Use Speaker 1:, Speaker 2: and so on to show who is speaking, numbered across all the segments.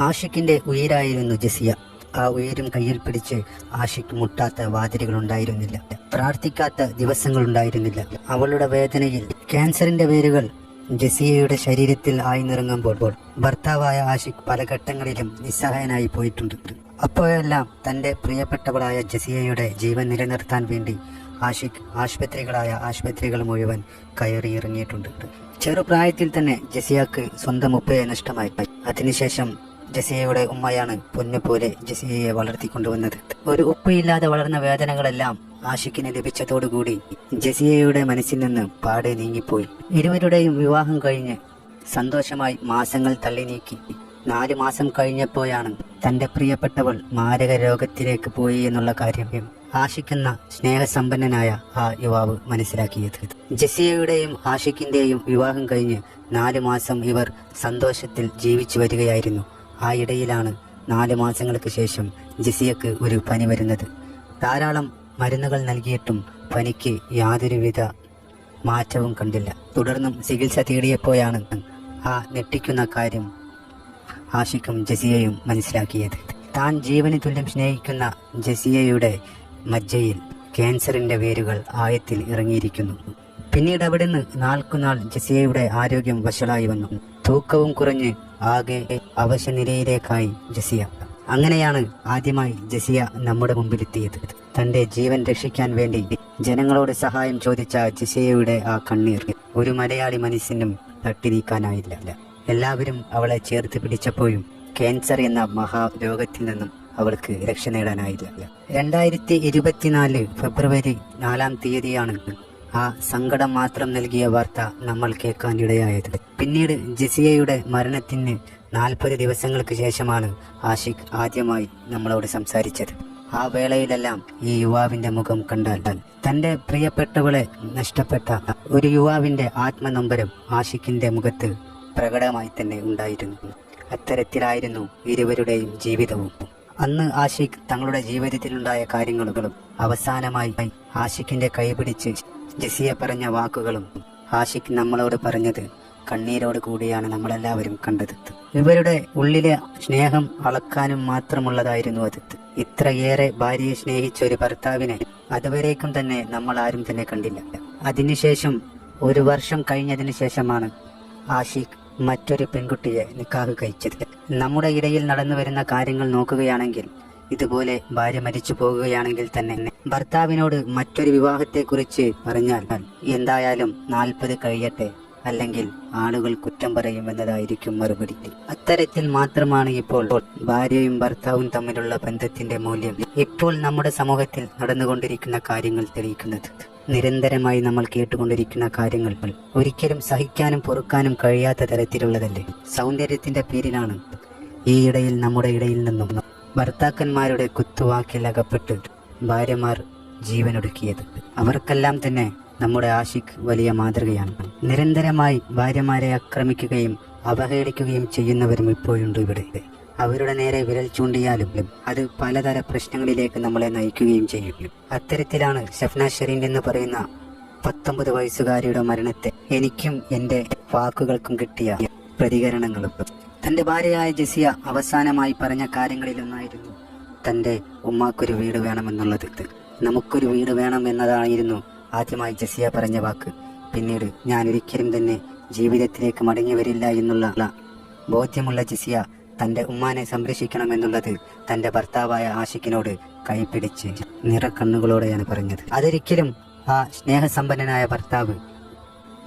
Speaker 1: ആഷിക്കിന്റെ ഉയരായിരുന്നു ജസിയ. ആ ഉയരും കയ്യിൽ പിടിച്ച് ആഷിക്ക് മുട്ടാത്ത വാതിലുകൾ ഉണ്ടായിരുന്നില്ല പ്രാർത്ഥിക്കാത്ത ദിവസങ്ങളുണ്ടായിരുന്നില്ല. അവളുടെ വേദനയിൽ ക്യാൻസറിന്റെ വേരുകൾ ജസിയയുടെ ശരീരത്തിൽ ആയി നിറങ്ങുമ്പോൾ ഭർത്താവായ ആഷിഖ് പല ഘട്ടങ്ങളിലും നിസ്സഹായനായി പോയിട്ടുണ്ട്. അപ്പോഴെല്ലാം തന്റെ പ്രിയപ്പെട്ടവളായ ജസിയയുടെ ജീവൻ നിലനിർത്താൻ വേണ്ടി ആഷിഖ് ആശുപത്രികളായ ആശുപത്രികൾ മുഴുവൻ കയറിയിറങ്ങിയിട്ടുണ്ട് ചെറുപ്രായത്തിൽ തന്നെ ജസിയക്ക് സ്വന്തം ഉപ്പയെ നഷ്ടമായി. അതിനുശേഷം ജസിയയുടെ ഉമ്മയാണ് പൊന്നുപോലെ ജസിയയെ വളർത്തിക്കൊണ്ടുവന്നത്. ഒരു ഉപ്പയില്ലാതെ വളർന്ന വേദനകളെല്ലാം ആഷിക്കിന് ലഭിച്ചതോടുകൂടി ജസിയയുടെ മനസ്സിൽ നിന്ന് പാടെ നീങ്ങിപ്പോയി. ഇരുവരുടെയും വിവാഹം കഴിഞ്ഞ് സന്തോഷമായി മാസങ്ങൾ തള്ളി നീക്കി നാലു മാസം കഴിഞ്ഞപ്പോഴാണ് തന്റെ പ്രിയപ്പെട്ടവൾ മാരക രോഗത്തിലേക്ക് പോയി എന്നുള്ള കാര്യം ആഷിക്കുന്ന സ്നേഹസമ്പന്നനായ ആ യുവാവ് മനസ്സിലാക്കിയത്. ജസിയയുടെയും ആഷിക്കിന്റെയും വിവാഹം കഴിഞ്ഞ് നാലു മാസം ഇവർ സന്തോഷത്തിൽ ജീവിച്ചു വരികയായിരുന്നു. ആ ഇടയിലാണ് നാല് മാസങ്ങൾക്ക് ശേഷം ജിസിയക്ക് ഒരു പനി വരുന്നത്. ധാരാളം മരുന്നുകൾ നൽകിയിട്ടും പനിക്ക് യാതൊരുവിധ മാറ്റവും കണ്ടില്ല. തുടർന്നും ചികിത്സ തേടിയപ്പോഴാണ് ആ ഞെട്ടിക്കുന്ന കാര്യം ആഷിക്കും ജസിയയും മനസ്സിലാക്കിയത്. താൻ ജീവന് തുല്യം സ്നേഹിക്കുന്ന ജസിയയുടെ മജ്ജയിൽ ക്യാൻസറിന്റെ വേരുകൾ ആയത്തിൽ ഇറങ്ങിയിരിക്കുന്നു. പിന്നീട് അവിടുന്ന് നാൾക്കുനാൾ ജസിയയുടെ ആരോഗ്യം വഷളായി വന്നു. തൂക്കവും കുറഞ്ഞ് ആകെ അവശനിലയിലേക്കായി ജസിയ. അങ്ങനെയാണ് ആദ്യമായി ജസിയ നമ്മുടെ മുമ്പിലെത്തിയത്. തന്റെ ജീവൻ രക്ഷിക്കാൻ വേണ്ടി ജനങ്ങളോട് സഹായം ചോദിച്ച ജസിയയുടെ ആ കണ്ണീർ ഒരു മലയാളി മനസ്സിനും തട്ടി നീക്കാനായില്ല എല്ലാവരും അവളെ ചേർത്ത് പിടിച്ചപ്പോഴും ക്യാൻസർ എന്ന മഹാരോഗത്തിൽ നിന്നും അവൾക്ക് രക്ഷ നേടാനായില്ല. രണ്ടായിരത്തി ഇരുപത്തിനാല് ഫെബ്രുവരി നാലാം തീയതിയാണ് ആ സങ്കടം മാത്രം നൽകിയ വാർത്ത നമ്മൾ കേൾക്കാനിടയായത്. പിന്നീട് ജസിയയുടെ മരണത്തിന് നാൽപ്പത് ദിവസങ്ങൾക്ക് ശേഷമാണ് ആഷിഖ് ആദ്യമായി നമ്മളോട് സംസാരിച്ചത്. ആ വേളയിലെല്ലാം ഈ യുവാവിന്റെ മുഖം കണ്ടാൽ തന്റെ പ്രിയപ്പെട്ടവളെ നഷ്ടപ്പെട്ട ഒരു യുവാവിന്റെ ആത്മനൊമ്പരം ആഷിഖിന്റെ മുഖത്ത് പ്രകടമായി തന്നെ ഉണ്ടായിരുന്നു. അത്തരത്തിലായിരുന്നു ഇരുവരുടെയും ജീവിതവും. അന്ന് ആഷിഖ് തങ്ങളുടെ ജീവിതത്തിലുണ്ടായ കാര്യങ്ങളും അവസാനമായി ആഷിഖിന്റെ കൈപിടിച്ച് ജസിയ പറഞ്ഞ വാക്കുകളും ആഷിഖ് നമ്മളോട് പറഞ്ഞത് കണ്ണീരോട് കൂടിയാണ് നമ്മളെല്ലാവരും കണ്ടത്. ഇവരുടെ ഉള്ളിലെ സ്നേഹം അളക്കാനും മാത്രമുള്ളതായിരുന്നു അത്. ഇത്രയേറെ ഭാര്യയെ സ്നേഹിച്ച ഒരു ഭർത്താവിനെ അതുവരേക്കും തന്നെ നമ്മൾ ആരും തന്നെ കണ്ടില്ല. അതിനുശേഷം ഒരു വർഷം കഴിഞ്ഞതിന് ശേഷമാണ് ആഷിഖ് മറ്റൊരു പെൺകുട്ടിയെ നിക്കാഹ് കഴിച്ചത്. നമ്മുടെ ഇടയിൽ നടന്നു വരുന്ന കാര്യങ്ങൾ നോക്കുകയാണെങ്കിൽ ഇതുപോലെ ഭാര്യ മരിച്ചു പോകുകയാണെങ്കിൽ തന്നെ ഭർത്താവിനോട് മറ്റൊരു വിവാഹത്തെക്കുറിച്ച് പറഞ്ഞാൽ എന്തായാലും നാൽപ്പത് കഴിയട്ടെ അല്ലെങ്കിൽ ആളുകൾ കുറ്റം പറയുമെന്നതായിരിക്കും മറുപടി. അത്തരത്തിൽ മാത്രമാണ് ഇപ്പോൾ ഭാര്യയും ഭർത്താവും തമ്മിലുള്ള ബന്ധത്തിന്റെ മൂല്യം ഇപ്പോൾ നമ്മുടെ സമൂഹത്തിൽ നടന്നുകൊണ്ടിരിക്കുന്ന കാര്യങ്ങൾ തെളിയിക്കുന്നത്. നിരന്തരമായി നമ്മൾ കേട്ടുകൊണ്ടിരിക്കുന്ന കാര്യങ്ങൾ ഒരിക്കലും സഹിക്കാനും പൊറുക്കാനും കഴിയാത്ത തരത്തിലുള്ളതല്ലേ? സൗന്ദര്യത്തിന്റെ പേരിലാണ് ഈ ഇടയിൽ നമ്മുടെ ഇടയിൽ നിന്നും ഭർത്താക്കന്മാരുടെ കുത്തുവാക്കിൽ അകപ്പെട്ട് ഭാര്യമാർ ജീവനൊടുക്കിയത്. അവർക്കെല്ലാം തന്നെ നമ്മുടെ ആഷിഖ് വലിയ മാതൃകയാണ്. നിരന്തരമായി ഭാര്യമാരെ ആക്രമിക്കുകയും അവഹേളിക്കുകയും ചെയ്യുന്നവരും ഇപ്പോഴുണ്ട് ഇവിടെ. അവരുടെ നേരെ വിരൽ ചൂണ്ടിയാലും അത് പലതര പ്രശ്നങ്ങളിലേക്ക് നമ്മളെ നയിക്കുകയും ചെയ്യും. അത്തരത്തിലാണ് ഷഫ്ന ഷെറീൻ എന്ന് പറയുന്ന പത്തൊമ്പത് വയസ്സുകാരിയുടെ മരണത്തെ എനിക്കും എന്റെ വാക്കുകൾക്കും കിട്ടിയ പ്രതികരണങ്ങളും. തന്റെ ഭാര്യയായ ജസിയ അവസാനമായി പറഞ്ഞ കാര്യങ്ങളിലൊന്നായിരുന്നു തന്റെ ഉമ്മാക്കൊരു വീട് വേണമെന്നുള്ളത്. നമുക്കൊരു വീട് വേണം എന്നതായിരുന്നു ആദ്യമായി ജസിയ പറഞ്ഞ വാക്ക്. പിന്നീട് ഞാൻ ഒരിക്കലും തന്നെ ജീവിതത്തിലേക്ക് മടങ്ങി വരില്ല എന്നുള്ള ബോധ്യമുള്ള ജസിയ തന്റെ ഉമ്മാനെ സംരക്ഷിക്കണമെന്നുള്ളത് തന്റെ ഭർത്താവായ ആഷിഖിനോട് കൈപിടിച്ച് നിറക്കണ്ണുകളോടെയാണ് പറഞ്ഞത്. അതൊരിക്കലും ആ സ്നേഹസമ്പന്നനായ ഭർത്താവ്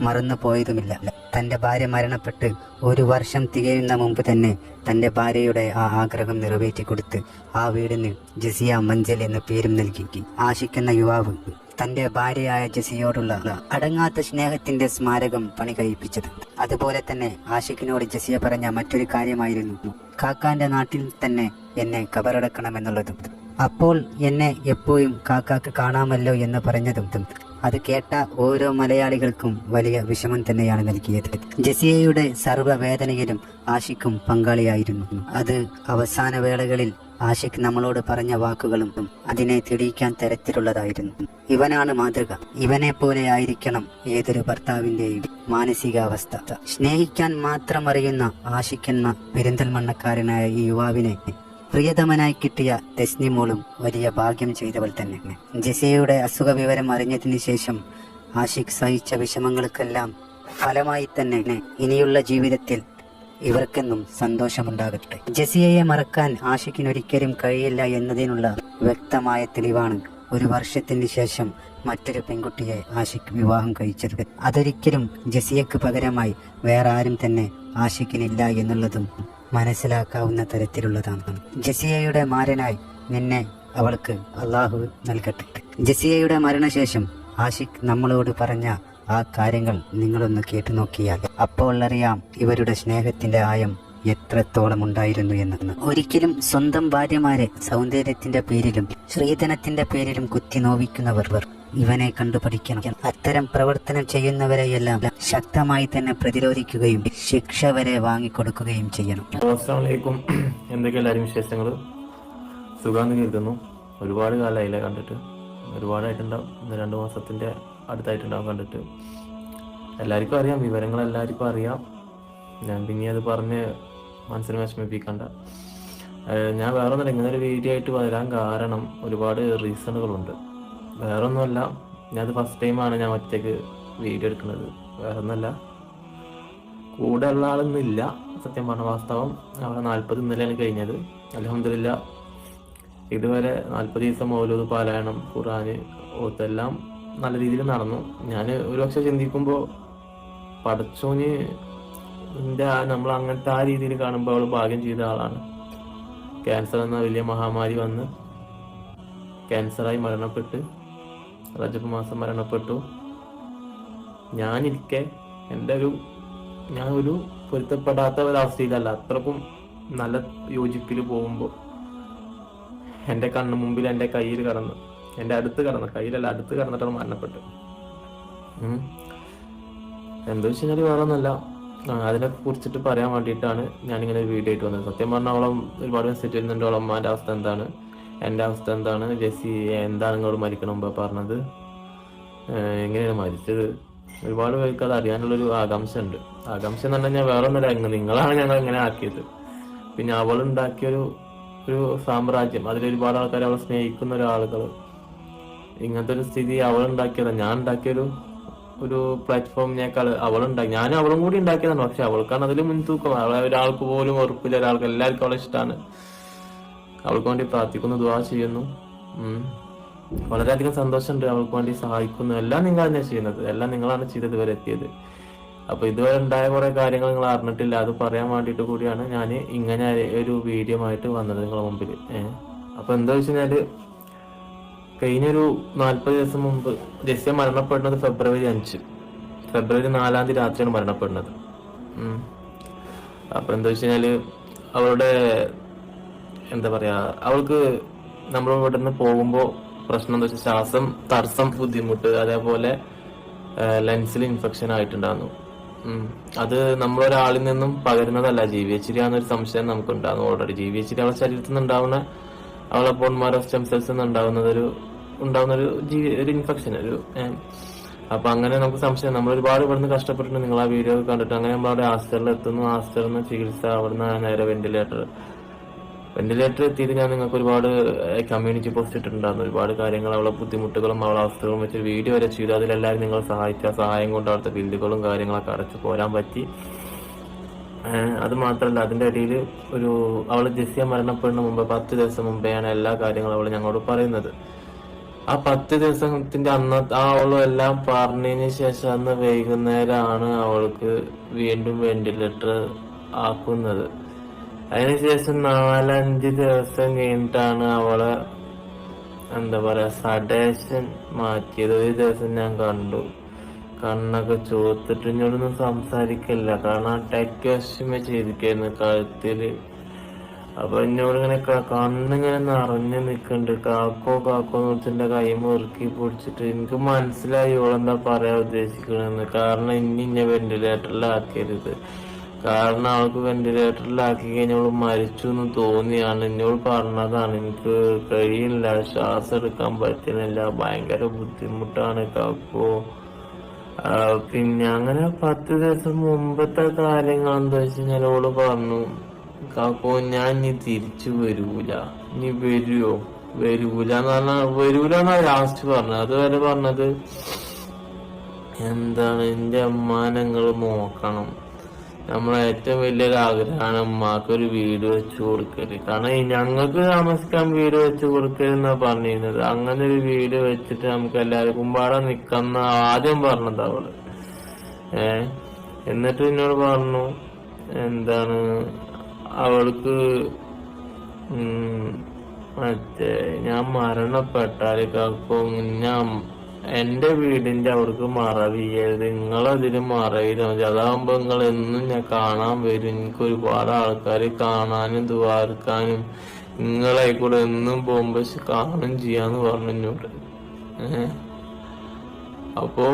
Speaker 1: മറന്നു പോയതുമില്ല തന്റെ ഭാര്യ മരണപ്പെട്ട് ഒരു വർഷം തികയുന്ന മുമ്പ് തന്നെ തന്റെ ഭാര്യയുടെ ആ ആഗ്രഹം നിറവേറ്റി കൊടുത്ത് ആ വീടിന് ജസിയ മഞ്ചൽ എന്ന പേരും നൽകി. ആശിക്കുന്ന യുവാവ് തന്റെ ഭാര്യയായ ജസിയോടുള്ള അടങ്ങാത്ത സ്നേഹത്തിന്റെ സ്മാരകം പണി കഴിപ്പിച്ചത് അതുപോലെ തന്നെ ആഷിഖിനോട് ജസിയ പറഞ്ഞ മറ്റൊരു കാര്യമായിരുന്നു. കാക്കാന്റെ നാട്ടിൽ തന്നെ എന്നെ കബറടക്കണം എന്നുള്ളതും അപ്പോൾ എന്നെ എപ്പോഴും കാക്കാക്ക് കാണാമല്ലോ എന്ന് പറഞ്ഞതും അത് കേട്ട ഓരോ മലയാളികൾക്കും വലിയ വിഷമം തന്നെയാണ് നൽകിയത്. ജസിയയുടെ സർവവേദനയിലും ആഷിക്കും പങ്കാളിയായിരുന്നു. അത് അവസാന വേളകളിൽ ആഷിഖ് നമ്മളോട് പറഞ്ഞ വാക്കുകളും അതിനെ തെളിയിക്കാൻ തരത്തിലുള്ളതായിരുന്നു. ഇവനാണ് മാതൃക. ഇവനെ പോലെ ആയിരിക്കണം ഏതൊരു ഭർത്താവിന്റെയും മാനസികാവസ്ഥ. സ്നേഹിക്കാൻ മാത്രം അറിയുന്ന ആഷിഖ് എന്ന പെരിന്തൽമണ്ണക്കാരനായ ഈ യുവാവിനെ പ്രിയതമനായി കിട്ടിയ തെസ്നിമോളും വലിയ ഭാഗ്യം ചെയ്തവൾ തന്നെ. ജെസിയയുടെ അസുഖ വിവരം അറിഞ്ഞതിന് ശേഷം ആഷിഖ് സഹിച്ച വിഷമങ്ങൾക്കെല്ലാം ഫലമായി തന്നെ ഇനിയുള്ള ജീവിതത്തിൽ ഇവർക്കെന്നും സന്തോഷമുണ്ടാകട്ടെ. ജസിയയെ മറക്കാൻ ആഷിക്കിനൊരിക്കലും കഴിയില്ല എന്നതിനുള്ള വ്യക്തമായ തെളിവാണ് ഒരു വർഷത്തിന് ശേഷം മറ്റൊരു പെൺകുട്ടിയെ ആഷിഖ് വിവാഹം കഴിച്ചത്. അതൊരിക്കലും ജസിയക്ക് പകരമായി വേറെ ആരും തന്നെ ആഷിഖിനില്ല എന്നുള്ളതും മനസ്സിലാക്കാവുന്ന തരത്തിലുള്ളതാണ്. ജസിയയുടെ മാരനായി നിന്നെ അവൾക്ക് അള്ളാഹു നൽകട്ടെ. ജസിയയുടെ മരണശേഷം ആഷിഖ് നമ്മളോട് പറഞ്ഞ ആ കാര്യങ്ങൾ നിങ്ങളൊന്ന് കേട്ടു നോക്കിയാൽ അപ്പോൾ അറിയാം ഇവരുടെ സ്നേഹത്തിന്റെ ആയം എത്രത്തോളം ഉണ്ടായിരുന്നു എന്ന് ഒരിക്കലും സ്വന്തം ഭാര്യമാരെ സൗന്ദര്യത്തിന്റെ പേരിലും ശ്രീധനത്തിന്റെ പേരിലും കുത്തി നോവിക്കുന്നവർ ഇവനെ കണ്ടുപഠിക്കണം അത്തരം പ്രവർത്തനം ചെയ്യുന്നവരെയെല്ലാം ശക്തമായി തന്നെ പ്രതിരോധിക്കുകയും ശിക്ഷ വരെ വാങ്ങിക്കൊടുക്കുകയും ചെയ്യണം.
Speaker 2: അസ്സാമലൈക്കും എന്തൊക്കെ വിശേഷങ്ങൾ സുഖാന്ന് കരുതുന്നു ഒരുപാട് കാലമായില്ലേ കണ്ടിട്ട്. ഒരുപാടായിട്ടുണ്ടാവും രണ്ട് മാസത്തിന്റെ അടുത്തായിട്ടുണ്ടാവും കണ്ടിട്ട്. എല്ലാവർക്കും അറിയാം. വിവരങ്ങൾ എല്ലാവർക്കും അറിയാം. ഞാൻ പിന്നെ അത് പറഞ്ഞ് മനസ്സിന് വിഷമിപ്പിക്കണ്ട. ഞാൻ വേറെ ഒന്നും ഇങ്ങനെ ഒരു വീഡിയോ ആയിട്ട് വരാൻ കാരണം ഒരുപാട് റീസണുകളുണ്ട് വേറെ ഒന്നുമല്ല ഞാനത് ഫസ്റ്റ് ടൈമാണ് ഞാൻ ഒറ്റയ്ക്ക് വീഡിയോ എടുക്കുന്നത്. വേറെ ഒന്നുമല്ല കൂടെ ഉള്ള ആളൊന്നും ഇല്ല. സത്യം പറഞ്ഞ വാസ്തവം. അവിടെ നാൽപ്പത് ഇന്നലെയാണ് കഴിഞ്ഞത്. അലഹമില്ല ഇതുവരെ നാൽപ്പത് ദിവസം മൗലൂദ് പാരായണം ഖുറാന് ഓത്തെല്ലാം നല്ല രീതിയിൽ നടന്നു. ഞാൻ ഒരു പക്ഷെ ചിന്തിക്കുമ്പോൾ പടച്ചോന് നമ്മൾ അങ്ങനത്തെ ആ രീതിയിൽ കാണുമ്പോൾ അവൾ ഭാഗ്യം ചെയ്ത ആളാണ്. ക്യാൻസർ എന്ന വലിയ മഹാമാരി വന്ന് ക്യാൻസറായി മരണപ്പെട്ട് റജബ് മാസം മരണപ്പെട്ടു. ഞാനിരിക്കെ എന്റെ ഒരു ഞാൻ ഒരു പൊരുത്തപ്പെടാത്ത ഒരവസ്ഥയിലല്ല അത്രക്കും നല്ല യോജിപ്പിൽ പോകുമ്പോൾ എന്റെ കണ്ണു മുമ്പിൽ എന്റെ കയ്യിൽ കടന്നു എന്റെ അടുത്ത് കടന്നു കയ്യിലല്ല അടുത്ത് കടന്നിട്ടാണ് മരണപ്പെട്ടു. എന്താ വെച്ച് കഴിഞ്ഞാൽ വേറെ ഒന്നല്ല അതിനെ കുറിച്ചിട്ട് പറയാൻ വേണ്ടിയിട്ടാണ് ഞാനിങ്ങനെ വീഡിയോ ആയിട്ട് വന്നത്. സത്യം പറഞ്ഞാൽ അവളം ഒരുപാട് മെസ്സേജ് വരുന്നുണ്ട് അവളമ്മാന്റെ അവസ്ഥ എന്താണ്? എന്റെ അവസ്ഥ എന്താണ്? ജെസ്സി എന്താണ് നിങ്ങളോട് മരിക്കണം മുമ്പ് പറഞ്ഞത്? എങ്ങനെയാണ് മരിച്ചത്? ഒരുപാട് പേർക്ക് അത് അറിയാനുള്ളൊരു ആകാംക്ഷ ഉണ്ട്. ആകാംക്ഷ എന്ന് പറഞ്ഞാൽ വേറെ ഒന്നുമില്ല നിങ്ങളാണ് ഞങ്ങൾ ഇങ്ങനെ ആക്കിയത്. പിന്നെ അവൾ ഉണ്ടാക്കിയൊരു ഒരു സാമ്രാജ്യം അതിൽ ഒരുപാട് ആൾക്കാർ അവളെ സ്നേഹിക്കുന്ന ഒരാളുകൾ. ഇങ്ങനത്തെ ഒരു സ്ഥിതി അവൾ ഉണ്ടാക്കിയതാണ് ഞാൻ ഉണ്ടാക്കിയൊരു ഒരു പ്ലാറ്റ്ഫോമിനേക്കാൾ അവൾ ഉണ്ടാക്കി. ഞാൻ അവളും കൂടി ഉണ്ടാക്കിയതാണ്. പക്ഷെ അവൾക്കാണ് അതിൽ മുൻതൂക്കം. അവളെ ഒരാൾക്ക് പോലും ഉറപ്പില്ല. ഒരാൾക്ക് എല്ലാവർക്കും അവളെ ഇഷ്ടമാണ് അവൾക്ക് വേണ്ടി പ്രാർത്ഥിക്കുന്നു ദുവാ ചെയ്യുന്നു. വളരെയധികം സന്തോഷമുണ്ട് അവൾക്ക് വേണ്ടി സഹായിക്കുന്നു. എല്ലാം നിങ്ങൾ തന്നെ ചെയ്യുന്നത്. എല്ലാം നിങ്ങളാണ് ചെയ്തത് ഇതുവരെ എത്തിയത്. അപ്പൊ ഇതുവരെ ഉണ്ടായ കുറെ കാര്യങ്ങൾ നിങ്ങൾ അറിഞ്ഞിട്ടില്ല. അത് പറയാൻ വേണ്ടിയിട്ട് കൂടിയാണ് ഞാൻ ഇങ്ങനെ ഒരു വീഡിയോ ആയിട്ട് വന്നത് നിങ്ങളുടെ മുമ്പിൽ അപ്പൊ എന്താ വെച്ച് കഴിഞ്ഞാൽ കഴിഞ്ഞൊരു നാല്പത് ദിവസം മുമ്പ് ജസ്യ മരണപ്പെടുന്നത് ഫെബ്രുവരി അഞ്ച്. ഫെബ്രുവരി നാലാം തീയതി രാത്രിയാണ് മരണപ്പെടുന്നത്. അപ്പൊ എന്താ വെച്ച് കഴിഞ്ഞാൽ അവളുടെ എന്താ പറയാ അവൾക്ക് നമ്മൾ ഇവിടെ നിന്ന് പോകുമ്പോൾ പ്രശ്നം എന്താ വെച്ചാൽ ശ്വാസം തടസ്സം ബുദ്ധിമുട്ട് അതേപോലെ ലെൻസിൽ ഇൻഫെക്ഷൻ ആയിട്ടുണ്ടായിരുന്നു. അത് നമ്മളൊരാളിൽ നിന്നും പകരുന്നതല്ല ജി വി എച്ച് ആണെന്നൊരു സംശയം നമുക്കുണ്ടാകുന്നു ഓൾറെഡി ജി വി എച്ച് അവളെ ശരീരത്തിൽ നിന്ന് ഉണ്ടാവുന്ന അവളെ ബോൺമാരോ സ്റ്റെം സെൽസ് നിന്ന് ഉണ്ടാവുന്നതൊരു ഉണ്ടാവുന്ന ഒരു ജീ ഒരു ഇൻഫെക്ഷൻ ഒരു അപ്പൊ അങ്ങനെ നമുക്ക് സംശയം നമ്മൾ ഒരുപാട് ഇവിടുന്ന് കഷ്ടപ്പെട്ടിട്ടുണ്ട്. നിങ്ങൾ ആ വീഡിയോ കണ്ടിട്ട്. അങ്ങനെ നമ്മൾ അവിടെ എത്തുന്നു. ആസ്റ്ററിൽ നിന്ന് ചികിത്സ അവിടുന്ന് നേരെ വെന്റിലേറ്റർ വെന്റിലേറ്റർ എത്തിയിട്ട് ഞാൻ നിങ്ങൾക്ക് ഒരുപാട് കമ്മ്യൂണിറ്റി പോസ്റ്റ് ഇട്ടിട്ടുണ്ടായിരുന്നു. ഒരുപാട് കാര്യങ്ങൾ അവളെ ബുദ്ധിമുട്ടുകളും അവളെ അവസ്ഥകളും വെച്ച് വീഡിയോ വരെ ചെയ്തു. അതിലെല്ലാവരും നിങ്ങൾ സഹായിച്ച സഹായം കൊണ്ട് അവിടുത്തെ ബില്ലുകളും കാര്യങ്ങളൊക്കെ അടച്ചു പോരാൻ പറ്റി. അത് മാത്രമല്ല അതിന്റെ ഇടയിൽ ഒരു അവൾ ജെസ്സിയ മരണപ്പെടുന്ന മുമ്പ് പത്ത് ദിവസം മുമ്പെയാണ് എല്ലാ കാര്യങ്ങളും അവൾ ഞങ്ങളോട് പറയുന്നത്. ആ പത്ത് ദിവസത്തിന്റെ അന്ന ആ അവളും എല്ലാം പറഞ്ഞതിന് ശേഷം അന്ന് വൈകുന്നേരമാണ് അവൾക്ക് വീണ്ടും വെന്റിലേറ്റർ ആക്കുന്നത്. അതിനുശേഷം നാലഞ്ച് ദിവസം കഴിഞ്ഞിട്ടാണ് അവളെ എന്താ പറയാ സഡേഷൻ മാറ്റിയത്. ഒരു ദിവസം ഞാൻ കണ്ടു. കണ്ണൊക്കെ ചോത്തിട്ട് ഇഞ്ഞോടൊന്നും സംസാരിക്കില്ല കാരണം ടെക് വശമേ ചെയ്തിരിക്കുന്നു കഴുത്തിൽ. അപ്പൊ എന്നോട് ഇങ്ങനെ ക- കണ്ണിങ്ങനെ നിറഞ്ഞു നിക്കണ്ട്. കാക്കോ കാക്കോ എന്ന് കൈ മുറുക്കി പിടിച്ചിട്ട് എനിക്ക് മനസ്സിലായി ഓളെന്താ പറയാ ഉദ്ദേശിക്കണെന്ന്. കാരണം ഇനി ഇന്നെ വെന്റിലേറ്ററിലാക്കരുത് കാരണം അവൾക്ക് വെന്റിലേറ്ററിലാക്കി കഴിഞ്ഞാൽ അവൾ മരിച്ചു എന്ന് തോന്നിയാണ്. എന്നോട് പറഞ്ഞതാണ് എനിക്ക് കഴിയില്ല ശ്വാസം എടുക്കാൻ പറ്റുന്നില്ല ഭയങ്കര ബുദ്ധിമുട്ടാണ് ആ, പിന്നെ അങ്ങനെ പത്ത് ദിവസം മുമ്പത്തെ കാര്യങ്ങൾ എന്താ വെച്ച് കഴിഞ്ഞാൽ ഓൾ പറഞ്ഞു കാക്കോ ഞാൻ ഇനി തിരിച്ചു വരൂല. ഇനി വരുവോ? വരൂല എന്ന് പറഞ്ഞാൽ വരൂല എന്നാ ലാസ്റ്റ് പറഞ്ഞത്. അതുവരെ പറഞ്ഞത് എന്താണ് എന്റെ അമ്മാനങ്ങൾ നോക്കണം. നമ്മളെ ഏറ്റവും വലിയൊരു ആഗ്രഹമാണ് ഉമ്മാക്ക് ഒരു വീട് വെച്ചു കൊടുക്കൽ. കാരണം ഞങ്ങൾക്ക് താമസിക്കാൻ വീട് വെച്ച് കൊടുക്കരുതെന്നാ പറഞ്ഞിരുന്നത്. അങ്ങനെ ഒരു വീട് വെച്ചിട്ട് നമുക്ക് എല്ലാവർക്കും പാടെ നിക്കുന്ന ആദ്യം പറഞ്ഞത് അവൾ ഏ? എന്നിട്ട് എന്നോട് പറഞ്ഞു എന്താണ് അവൾക്ക് മറ്റേ ഞാൻ മരണപ്പെട്ടാൽ കാക്കോ ഞാൻ എന്റെ വീടിന്റെ അവർക്ക് മറവിയത് നിങ്ങളതിന് മറവില്ല മതി അതാകുമ്പോ നിങ്ങൾ എന്നും ഞാൻ കാണാൻ വരും. എനിക്ക് ഒരുപാട് ആൾക്കാർ കാണാനും ദ്വാരക്കാനും നിങ്ങളെ കൂടെ എന്നും പോകുമ്പോ കാണും ചെയ്യാന്ന് പറഞ്ഞു എന്നോട്. അപ്പോ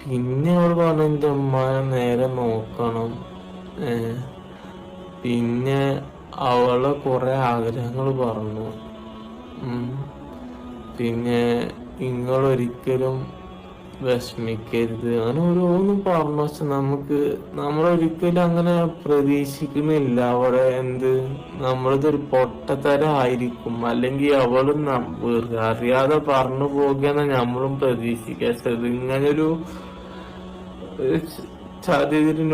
Speaker 2: പിന്നെ അവൾ പറഞ്ഞു എന്റെ ഉമ്മാനെ നേരെ നോക്കണം. പിന്നെ അവളെ കുറെ ആഗ്രഹങ്ങൾ പറഞ്ഞു. പിന്നെ നിങ്ങൾ ഒരിക്കലും വിഷമിക്കരുത്. അങ്ങനെ ഓരോന്നും പറഞ്ഞു. പക്ഷെ നമുക്ക് നമ്മളൊരിക്കലും അങ്ങനെ പ്രതീക്ഷിക്കുന്നില്ല. അവിടെ എന്ത് നമ്മളിതൊരു പൊട്ടത്തരം ആയിരിക്കും അല്ലെങ്കിൽ അവളും അറിയാതെ പറഞ്ഞു പോകുകയെന്ന് നമ്മളും പ്രതീക്ഷിക്കുക. പക്ഷെ ഇതിങ്ങനൊരു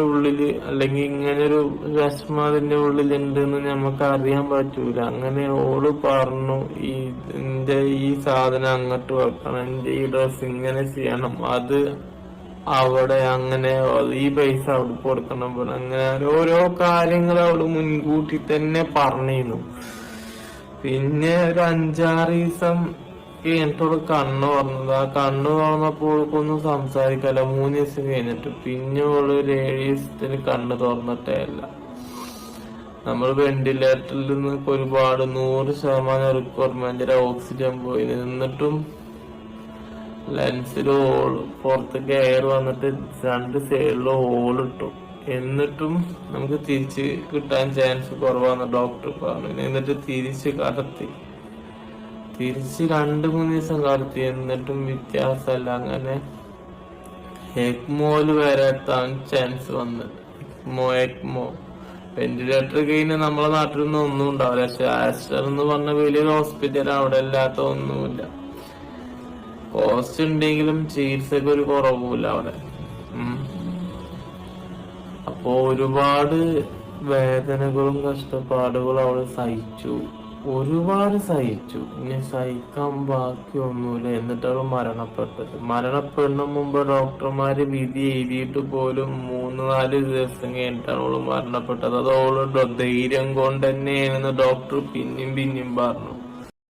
Speaker 2: ഉള്ളിൽ അല്ലെങ്കിൽ ഇങ്ങനൊരു വിഷമം അതിന്റെ ഉള്ളിലുണ്ട് എന്ന് നമുക്ക് അറിയാൻ പറ്റൂല. അങ്ങനെ ഓൾ പറഞ്ഞു ഈ എന്റെ ഈ സാധനം അങ്ങോട്ട് വെക്കണം എന്റെ ഈ ഡ്രസ് ഇങ്ങനെ ചെയ്യണം അത് അവിടെ അങ്ങനെ ഈ പൈസ അവിടെ കൊടുക്കണം അങ്ങനെ ഓരോ കാര്യങ്ങൾ അവൾ മുൻകൂട്ടി തന്നെ പറഞ്ഞിരുന്നു. പിന്നെ ഒരു അഞ്ചാറ് ദിവസം കഴിഞ്ഞിട്ടോട് കണ്ണ് തുറന്നത്? ആ കണ്ണ് തുറന്നപ്പോൾ ഒന്നും സംസാരിക്കല്ല മൂന്ന് ദിവസം കഴിഞ്ഞിട്ട് പിന്നെ ഓൾ ഒരു ഏഴ് ദിവസത്തിന് കണ്ണ് തുറന്നിട്ടേ അല്ല നമ്മൾ വെന്റിലേറ്ററിൽ നിന്ന് ഒരുപാട് നൂറ് ശതമാനം റിക്വയർമെന്റിന്റെ ഓക്സിജൻ പോയി. നിന്നിട്ടും ലെൻസിൽ ഹോൾ പുറത്തേക്ക് എയർ വന്നിട്ട് രണ്ട് സൈഡിലും ഹോൾ ഇട്ടു. എന്നിട്ടും നമുക്ക് തിരിച്ച് കിട്ടാൻ ചാൻസ് കുറവാന്ന് ഡോക്ടർ പറഞ്ഞു. എന്നിട്ട് തിരിച്ച് കടത്തി. തിരിച്ച് മൂന്ന് ദിവസം കടത്തി എന്നിട്ടും വ്യത്യാസമല്ല. അങ്ങനെ എക്മോൽ വരെ എത്താൻ ചാൻസ് വന്ന്. ECMO ECMO. വെന്റിലേറ്റർ കഴിഞ്ഞ് നമ്മളെ നാട്ടിലൊന്നും ഒന്നും ഉണ്ടാവില്ല. പക്ഷെ ആസ്റ്റർ എന്ന് പറഞ്ഞ വലിയൊരു ഹോസ്പിറ്റൽ അവിടെ ഇല്ലാത്ത ഒന്നുമില്ല. കോസ്റ്റ് ഉണ്ടെങ്കിലും ചികിത്സക്ക് ഒരു കുറവുമില്ല അവിടെ. അപ്പോ ഒരുപാട് വേദനകളും കഷ്ടപ്പാടുകളും അവൾ സഹിച്ചു. ഒരുപാട് സഹിച്ചു. ഇനി സഹിക്കാൻ ബാക്കിയൊന്നുമില്ല. എന്നിട്ട് അവൾ മരണപ്പെട്ടത് മരണപ്പെടുന്ന മുമ്പ് ഡോക്ടർമാര് വിധി എഴുതിയിട്ട് പോലും മൂന്ന് നാല് ദിവസം കഴിഞ്ഞിട്ടാണ് അവൾ മരണപ്പെട്ടത്. അത് അവളുടെ ധൈര്യം കൊണ്ട് ഡോക്ടർ പിന്നെയും പിന്നെയും പറഞ്ഞു.